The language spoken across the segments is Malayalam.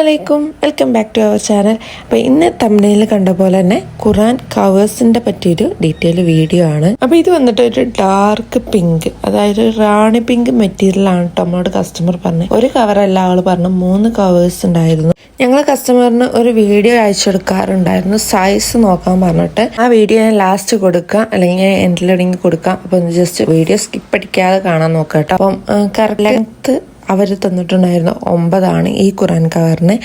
അലൈക്കും welcome back to our channel അപ്പോൾ ഇന്ന് തമിഴിൽ കണ്ട പോലെ തന്നെ ഖുറാൻ കവേഴ്സിന്റെ പറ്റിയൊരു ഡീറ്റെയിൽ വീഡിയോ ആണ്. അപ്പോൾ ഇത് വന്നിട്ട് ഒരു ഡാർക്ക് പിങ്ക് അതായത് റാണി പിങ്ക് മെറ്റീരിയലാണ് കേട്ടോ നമ്മളോട് കസ്റ്റമർ പറഞ്ഞത് ഒരു കവറല്ല ആൾ പറഞ്ഞു മൂന്ന് കവേഴ്സ് ഉണ്ടായിരുന്നു. ഞങ്ങൾ കസ്റ്റമറിന് ഒരു വീഡിയോ അയച്ചു കൊടുക്കാറുണ്ടായിരുന്നു. സൈസ് നോക്കാൻ പറഞ്ഞിട്ട്. ആ വീഡിയോ ഞാൻ ലാസ്റ്റ് കൊടുക്കാം അല്ലെങ്കിൽ എൻഡിലൊടുങ്ങി കൊടുക്കാം. അപ്പം ജസ്റ്റ് വീഡിയോ സ്കിപ്പ് അടിക്കാതെ കാണാൻ നോക്കാം കേട്ടോ അപ്പം കറക്റ്റ് ലെങ്ത് അവർ തന്നിട്ടുണ്ടായിരുന്ന ഒമ്പതാണ് ഈ ഖുറാൻ കവറിന്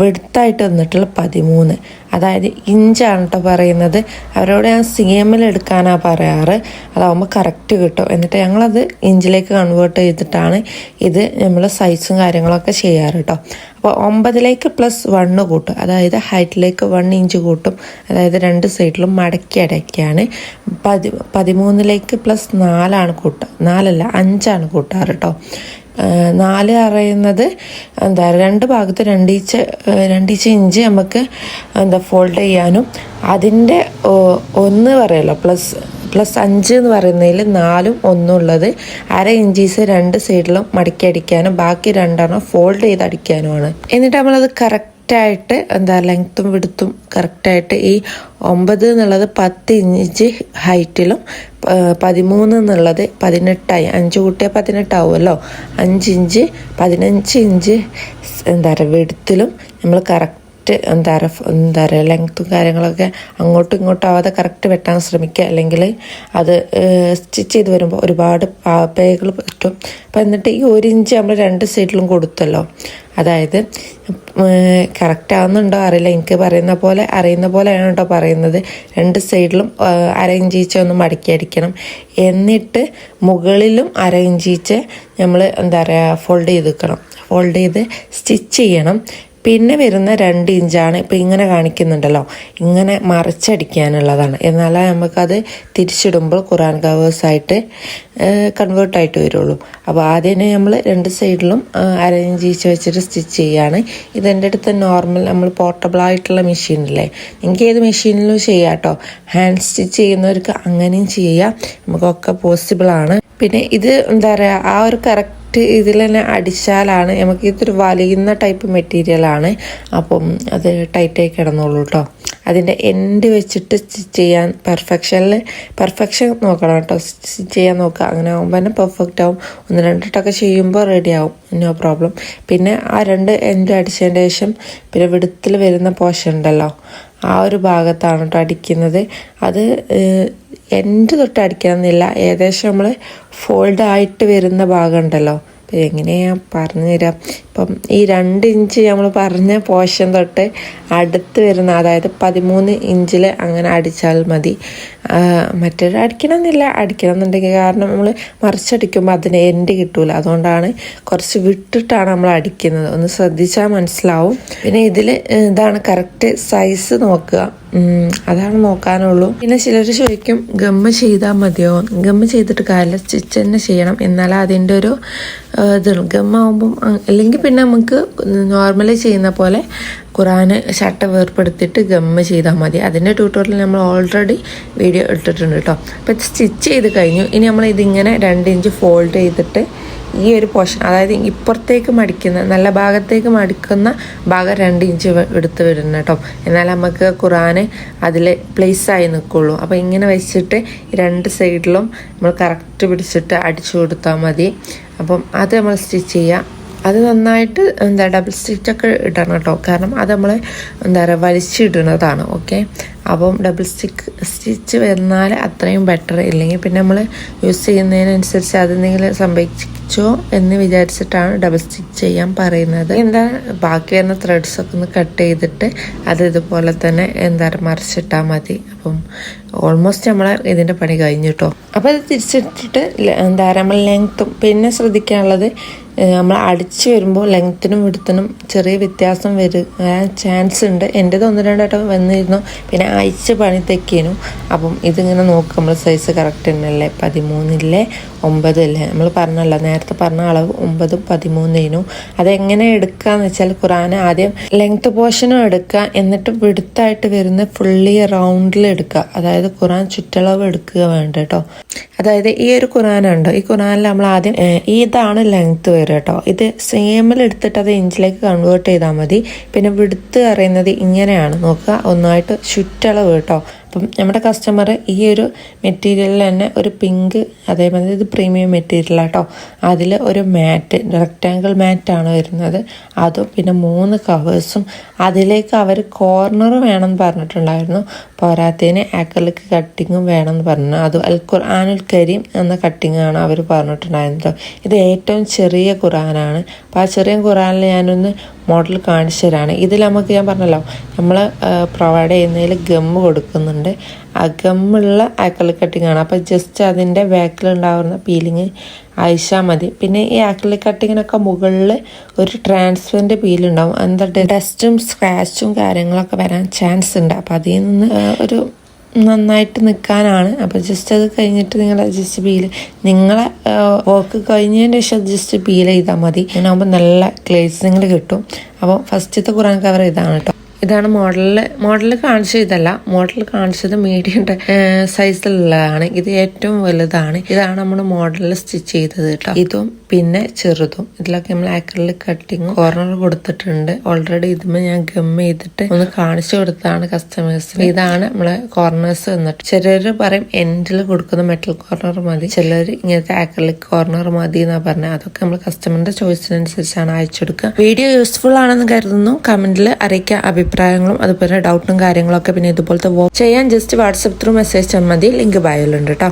വെടുത്തായിട്ട് തന്നിട്ടുള്ള പതിമൂന്ന്. അതായത് ഇഞ്ചാണ് കേട്ടോ പറയുന്നത്. അവരോട് ഞാൻ സി എമ്മിൽ എടുക്കാനാണ് പറയാറ്. അതാവുമ്പോൾ കറക്റ്റ് കിട്ടും. എന്നിട്ട് ഞങ്ങളത് ഇഞ്ചിലേക്ക് കൺവേർട്ട് ചെയ്തിട്ടാണ് ഇത് നമ്മൾ സൈസും കാര്യങ്ങളൊക്കെ ചെയ്യാറ് കേട്ടോ അപ്പോൾ ഒമ്പതിലേക്ക് പ്ലസ് വണ്ണ് കൂട്ടും. അതായത് ഹൈറ്റിലേക്ക് വൺ ഇഞ്ച് കൂട്ടും. അതായത് രണ്ട് സൈഡിലും മടക്കി അടയ്ക്കാണ് പതി പതിമൂന്നിലേക്ക് പ്ലസ് നാലാണ് കൂട്ടുക നാലല്ല അഞ്ചാണ് കൂട്ടാറ് കേട്ടോ നാല് അറിയുന്നത് എന്താ രണ്ട് ഭാഗത്ത് രണ്ടീച്ച് രണ്ടീച്ച് ഇഞ്ച് നമുക്ക് എന്താ ഫോൾഡ് ചെയ്യാനും. അതിന്റെ ഒന്ന് പറയല്ലോ പ്ലസ് പ്ലസ് അഞ്ച് എന്ന് പറയുന്നതിൽ നാലും ഒന്നും ഉള്ളത്. അര ഇഞ്ചീസ് രണ്ട് സൈഡിലും മടക്കി അടിക്കാനും ബാക്കി രണ്ടെണ്ണം ഫോൾഡ് ചെയ്ത് അടിക്കാനുമാണ്. എന്നിട്ട് നമ്മളത് കറക്റ്റായിട്ട് എന്താ ലെങ്ത്തും വിടുത്തും കറക്റ്റായിട്ട് ഈ ഒമ്പത് എന്നുള്ളത് പത്ത് ഇഞ്ച് ഹൈറ്റിലും പതിമൂന്ന് എന്നുള്ളത് പതിനെട്ടായി. അഞ്ച് കൂട്ടിയാൽ പതിനെട്ടാവുമല്ലോ. അഞ്ച് ഇഞ്ച് പതിനഞ്ച് ഇഞ്ച് എന്താ പറയുക വെടുത്തിലും നമ്മൾ കറക്റ്റ് എന്താ പറയുക എന്താ പറയുക ലെങ്ത്തും കാര്യങ്ങളൊക്കെ അങ്ങോട്ടും ഇങ്ങോട്ടും ആവാതെ കറക്റ്റ് വെട്ടാൻ ശ്രമിക്കുക. അല്ലെങ്കിൽ അത് സ്റ്റിച്ച് ചെയ്ത് വരുമ്പോൾ ഒരുപാട് പാപ്പകൾ പറ്റും. അപ്പം എന്നിട്ട് ഈ ഒരു ഇഞ്ച് നമ്മൾ രണ്ട് സൈഡിലും കൊടുത്തല്ലോ. അതായത് കറക്റ്റ് ആവുന്നുണ്ടോ അറിയില്ല. എനിക്ക് പറയുന്ന പോലെ അറിയുന്ന പോലെയാണ് കേട്ടോ പറയുന്നത്. രണ്ട് സൈഡിലും അരയിഞ്ചീച്ച ഒന്ന് മടക്കി അടിക്കണം എന്നിട്ട് മുകളിലും അരയിഞ്ചീച്ച നമ്മൾ എന്താ പറയുക ഫോൾഡ് ചെയ്ത് ഫോൾഡ് ചെയ്ത് സ്റ്റിച്ച് ചെയ്യണം. പിന്നെ വരുന്ന രണ്ട് ഇഞ്ചാണ് ഇപ്പം ഇങ്ങനെ കാണിക്കുന്നുണ്ടല്ലോ. ഇങ്ങനെ മറിച്ചടിക്കാനുള്ളതാണ്. എന്നാലേ നമുക്കത് തിരിച്ചിടുമ്പോൾ ഖുറാൻ കവേഴ്സായിട്ട് കൺവേർട്ടായിട്ട് വരുള്ളൂ. അപ്പോൾ ആദ്യം നമ്മൾ രണ്ട് സൈഡിലും അരയിഞ്ച് ഈച്ച് വെച്ചിട്ട് സ്റ്റിച്ച് ചെയ്യാണ്. ഇതെന്റെ അടുത്ത് നോർമൽ നമ്മൾ പോർട്ടബിളായിട്ടുള്ള മെഷീനില്ലേ നിങ്ങൾക്ക് ഏത് മെഷീനിലും ചെയ്യാം കേട്ടോ ഹാൻഡ് സ്റ്റിച്ച് ചെയ്യുന്നവർക്ക് അങ്ങനെയും ചെയ്യാം. നമുക്കൊക്കെ പോസിബിളാണ് പിന്നെ ഇത് എന്താ പറയുക ആ ഒരു കറക്റ്റ് ഇതിൽ തന്നെ അടിച്ചാലാണ് നമുക്ക് ഇതൊരു വലിയുന്ന ടൈപ്പ് മെറ്റീരിയലാണ് അപ്പം അത് ടൈറ്റായി കിടന്നോളൂ കേട്ടോ അതിന്റെ എൻഡ് വെച്ചിട്ട് സ്റ്റിച്ച് ചെയ്യാൻ പെർഫെക്ഷനിൽ പെർഫെക്ഷൻ നോക്കണം കേട്ടോ സ്റ്റിച്ച് ചെയ്യാൻ നോക്കുക. അങ്ങനെ ആകുമ്പോൾ തന്നെ പെർഫെക്റ്റ് ആവും. ഒന്ന് രണ്ടിട്ടൊക്കെ ചെയ്യുമ്പോൾ റെഡി ആവും. നോ പ്രോബ്ലം പിന്നെ ആ രണ്ട് എൻഡ് അടിച്ചതിന്റെ ശേഷം പിന്നെ വിടുത്തിൽ വരുന്ന പോഷൻ ഉണ്ടല്ലോ. ആ ഒരു ഭാഗത്താണ് കേട്ടോ അടിക്കുന്നത്. അത് എൻഡ് തൊട്ട് അടിക്കണമെന്നില്ല ഏകദേശം നമ്മൾ ഫോൾഡ് ആയിട്ട് വരുന്ന ഭാഗമുണ്ടല്ലോ എങ്ങനെയാ പറഞ്ഞു തരാം ഇപ്പം ഈ രണ്ട് ഇഞ്ച് നമ്മൾ പറഞ്ഞ പോഷൻ തൊട്ട് അടുത്ത് വരുന്ന അതായത് പതിമൂന്ന് ഇഞ്ചിൽ അങ്ങനെ അടിച്ചാൽ മതി. മറ്റൊരു അടിക്കണമെന്നില്ല അടിക്കണം എന്നുണ്ടെങ്കിൽ കാരണം നമ്മൾ മറിച്ചടിക്കുമ്പോൾ അതിന് എൻഡ് കിട്ടൂല. അതുകൊണ്ടാണ് കുറച്ച് വിട്ടിട്ടാണ് നമ്മൾ അടിക്കുന്നത്. ഒന്ന് ശ്രദ്ധിച്ചാൽ മനസ്സിലാവും. പിന്നെ ഇതിൽ ഇതാണ് കറക്റ്റ് സൈസ് നോക്കുക. അതാണ് നോക്കാനുള്ളൂ. പിന്നെ ചിലർ ചോദിക്കും ഗമ്മ ചെയ്താൽ മതിയോ? ഗമ്മ ചെയ്തിട്ട് കാര്യമില്ല. സ്റ്റിച്ച് തന്നെ ചെയ്യണം. എന്നാലേ അതിന്റെ ഒരു ആ, ഇത് ഗമ്മാവുമ്പം അല്ലെങ്കിൽ പിന്നെ നമുക്ക് നോർമലി ചെയ്യുന്ന പോലെ ഖുറാന് ഷട്ട വേർപ്പെടുത്തിയിട്ട് ഗമ്മ ചെയ്താൽ മതി. അതിന്റെ ട്യൂട്ടോറിയൽ നമ്മൾ ഓൾറെഡി വീഡിയോ ഇട്ടിട്ടുണ്ട് കേട്ടോ അപ്പോൾ സ്റ്റിച്ച് ചെയ്ത് കഴിഞ്ഞു. ഇനി നമ്മൾ ഇതിങ്ങനെ രണ്ട് ഇഞ്ച് ഫോൾഡ് ചെയ്തിട്ട് ഈ ഒരു പോർഷൻ അതായത് ഇപ്പുറത്തേക്ക് മടിക്കുന്ന നല്ല ഭാഗത്തേക്ക് മടിക്കുന്ന ഭാഗം രണ്ട് ഇഞ്ച് എടുത്ത് വിടണം കേട്ടോ എന്നാൽ നമുക്ക് ഖുറാന് അതിൽ പ്ലേസ് ആയി നിൽക്കുള്ളൂ അപ്പോൾ ഇങ്ങനെ വെച്ചിട്ട് രണ്ട് സൈഡിലും നമ്മൾ കറക്റ്റ് പിടിച്ചിട്ട് അടിച്ചു കൊടുത്താൽ മതി. അപ്പം അത് നമ്മൾ സ്റ്റിച്ച് ചെയ്യാം. അത് നന്നായിട്ട് എന്താ ഡബിൾ സ്റ്റിച്ചൊക്കെ ഇടണം കേട്ടോ. കാരണം അത് നമ്മൾ എന്താ പറയുക വലിച്ചിടുന്നതാണ് ഓക്കെ അപ്പം ഡബിൾ സ്റ്റിക്ക് സ്റ്റിച്ച് വന്നാൽ അത്രയും ബെറ്റർ ഇല്ലെങ്കിൽ പിന്നെ നമ്മൾ യൂസ് ചെയ്യുന്നതിനനുസരിച്ച് അതെന്തെങ്കിലും സംഭവിച്ചോ എന്ന് വിചാരിച്ചിട്ടാണ് ഡബിൾ സ്റ്റിച്ച് ചെയ്യാൻ പറയുന്നത്. എന്താ ബാക്കി വരുന്ന ത്രെഡ്സ് ഒക്കെ ഒന്ന് കട്ട് ചെയ്തിട്ട് അത് ഇതുപോലെ തന്നെ എന്താ പറയുക മറിച്ചിട്ടാൽ മതി. അപ്പം ഓൾമോസ്റ്റ് നമ്മൾ ഇതിന്റെ പണി കഴിഞ്ഞു കേട്ടോ. അപ്പോൾ അത് തിരിച്ചിട്ടിട്ട് എന്താ പറയുക നമ്മൾ ലെങ്ത്തും പിന്നെ ശ്രദ്ധിക്കാനുള്ളത് നമ്മൾ അടിച്ചു വരുമ്പോൾ ലെങ്ത്തിനും വിടുത്തിനും ചെറിയ വ്യത്യാസം വരാൻ ചാൻസ് ഉണ്ട്. എന്റേത് ഒന്ന് രണ്ടായിട്ട് വന്നിരുന്നു. പിന്നെ അയച്ച് പണി തെക്കേനു അപ്പം ഇതിങ്ങനെ നോക്കുക നമ്മൾ സൈസ് കറക്റ്റ് തന്നെയല്ലേ? പതിമൂന്നില്ലേ? ഒമ്പതല്ലേ? നമ്മൾ പറഞ്ഞല്ലോ നേരത്തെ പറഞ്ഞ അളവ് ഒമ്പതും പതിമൂന്നിനും അതെങ്ങനെ എടുക്കാന്ന് വെച്ചാൽ ഖുറാൻ ആദ്യം ലെങ്ത് പോർഷനും എടുക്കുക. എന്നിട്ട് വിടുത്തായിട്ട് വരുന്ന ഫുള്ളി റൗണ്ടിൽ എടുക്കുക. അതായത് ഖുറാൻ ചുറ്റളവ് എടുക്കുക വേണ്ട കേട്ടോ അതായത് ഈ ഒരു ഖുറാനുണ്ടോ? ഈ ഖുറാനിൽ നമ്മൾ ആദ്യം ഇതാണ് ലെങ്ത് വരും കേട്ടോ ഇത് സെയിമിൽ എടുത്തിട്ട് അത് ഇഞ്ചിലേക്ക് കൺവേർട്ട് ചെയ്താൽ മതി. പിന്നെ വിടുത്ത് അറിയുന്നത് ഇങ്ങനെയാണ്. നോക്കുക ഒന്നായിട്ട് ചുറ്റളവ് കേട്ടോ അപ്പം നമ്മുടെ കസ്റ്റമർ ഈ ഒരു മെറ്റീരിയലിൽ തന്നെ ഒരു പിങ്ക് അതേമാതിരി ഇത് പ്രീമിയം മെറ്റീരിയൽ കേട്ടോ അതിൽ ഒരു മാറ്റ് റെക്റ്റാങ്കിൾ മാറ്റാണ് വരുന്നത്. അതും പിന്നെ മൂന്ന് കവേഴ്സും അതിലേക്ക് അവർ കോർണർ വേണമെന്ന് പറഞ്ഞിട്ടുണ്ടായിരുന്നു. പോരാത്തതിന് ആക്രലിക് കട്ടിങ്ങും വേണമെന്ന് പറഞ്ഞു. അത് അൽ ഖുർആാനുൽ കരീം എന്ന കട്ടിങ്ങാണ് അവർ പറഞ്ഞിട്ടുണ്ടായിരുന്നത്. ഇത് ഏറ്റവും ചെറിയ ഖുർആനാണ് അപ്പോൾ ആ ചെറിയ ഖുർആനിൽ ഞാനൊന്ന് മോഡൽ കാണിച്ചു തരാണ്. ഇതിൽ നമുക്ക് ഞാൻ പറഞ്ഞല്ലോ നമ്മൾ പ്രൊവൈഡ് ചെയ്യുന്നതിൽ ഗം കൊടുക്കുന്നുണ്ട്. ആ അകമുള്ള ആക്രലിക് കട്ടിംഗ് ആണ്. അപ്പോൾ ജസ്റ്റ് അതിന്റെ ബാക്കിലുണ്ടാവുന്ന പീലിങ് അയച്ചാൽ മതി. പിന്നെ ഈ ആക്രിലിക് കട്ടിങ്ങിനൊക്കെ മുകളിൽ ഒരു ട്രാൻസ്പെറന്റ് പീലുണ്ടാവും എന്താ ഡസ്റ്റും സ്ക്രാച്ചും കാര്യങ്ങളൊക്കെ വരാൻ ചാൻസ് ഉണ്ട്. അപ്പോൾ അതിൽ നിന്ന് ഒരു നന്നായിട്ട് നിൽക്കാനാണ് അപ്പോൾ ജസ്റ്റ് അത് കഴിഞ്ഞിട്ട് നിങ്ങൾ ജസ്റ്റ് പീൽ നിങ്ങളെ വർക്ക് കഴിഞ്ഞതിന് ശേഷം ജസ്റ്റ് പീൽ ചെയ്താൽ മതി. അതിനാകുമ്പോൾ നല്ല നിങ്ങൾ കിട്ടും. അപ്പോൾ ഫസ്റ്റത്തെ ഖുറാൻ കവർ ഇതാണ് കേട്ടോ ഇതാണ് മോഡലിൽ മോഡൽ കാണിച്ച ഇതല്ല. മോഡൽ കാണിച്ചത് മീഡിയം സൈസിലുള്ളതാണ് ഇത് ഏറ്റവും വലുതാണ്. ഇതാണ് നമ്മൾ മോഡലിൽ സ്റ്റിച്ച് ചെയ്തത് കേട്ടോ. ഇതും പിന്നെ ചെറുതും. ഇതിലൊക്കെ നമ്മൾ ആക്രിലിക് കട്ടിങ് കോർണർ കൊടുത്തിട്ടുണ്ട്. ഓൾറെഡി ഇതുമ്മ ഞാൻ ഗം ചെയ്തിട്ട് ഒന്ന് കാണിച്ചു കൊടുത്തതാണ് കസ്റ്റമേഴ്സിന് ഇതാണ് നമ്മളെ കോർണേഴ്സ് വന്നിട്ട്. ചിലര് പറയും എൻഡിൽ കൊടുക്കുന്ന മെറ്റൽ കോർണർ മതി. ചിലർ ഇങ്ങനത്തെ ആക്രിലിക് കോർണർ മതി എന്നാ പറഞ്ഞത് അതൊക്കെ നമ്മൾ കസ്റ്റമറിന്റെ ചോയ്സിനനുസരിച്ചാണ് അയച്ചു കൊടുക്കുക. വീഡിയോ യൂസ്ഫുൾ ആണെന്ന് കരുതുന്നു. കമന്റിൽ അറിയിക്കുക. അഭിപ്രായങ്ങളും അതുപോലെ ഡൗട്ടും കാര്യങ്ങളൊക്കെ പിന്നെ ഇതുപോലത്തെ വോ- ചെയ്യാൻ ജസ്റ്റ് വാട്സപ്പ് ത്രൂ മെസ്സേജ് മതി. ലിങ്ക് ബയോയിലുണ്ട് കേട്ടോ